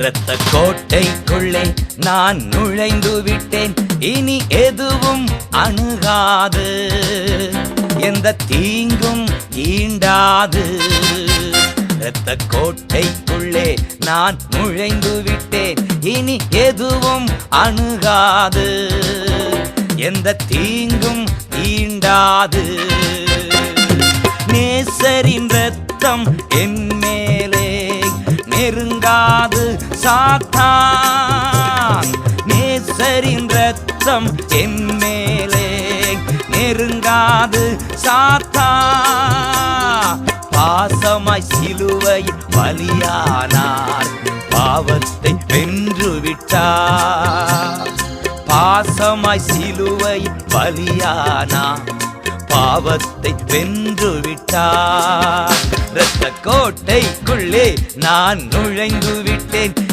இரத்த கோட்டைக்குள்ளே நான் நுழைந்து விட்டேன். இனி எதுவும் அணுகாது. எந்த தீங்கும் ஈண்டாது. இரத்த கோட்டைக்குள்ளே நான் நுழைந்து விட்டேன். இனி எதுவும் அணுகாது. எந்த தீங்கும் ஈண்டாது. நேசரின் ரத்தம் என் மேலே நெருங்காது. சாத்தான். நேசரின் ரத்தம் என் மேலே நெருங்காது சாத்தா பாசமாய் சிலுவை பலியானார். பாவத்தை வென்று விட்டார் பாசமாய் சிலுவை பலியானார். பாவத்தை வென்று விட்டார் இரத்த கோட்டைக்குள்ளே நான் நுழைந்து விட்டேன்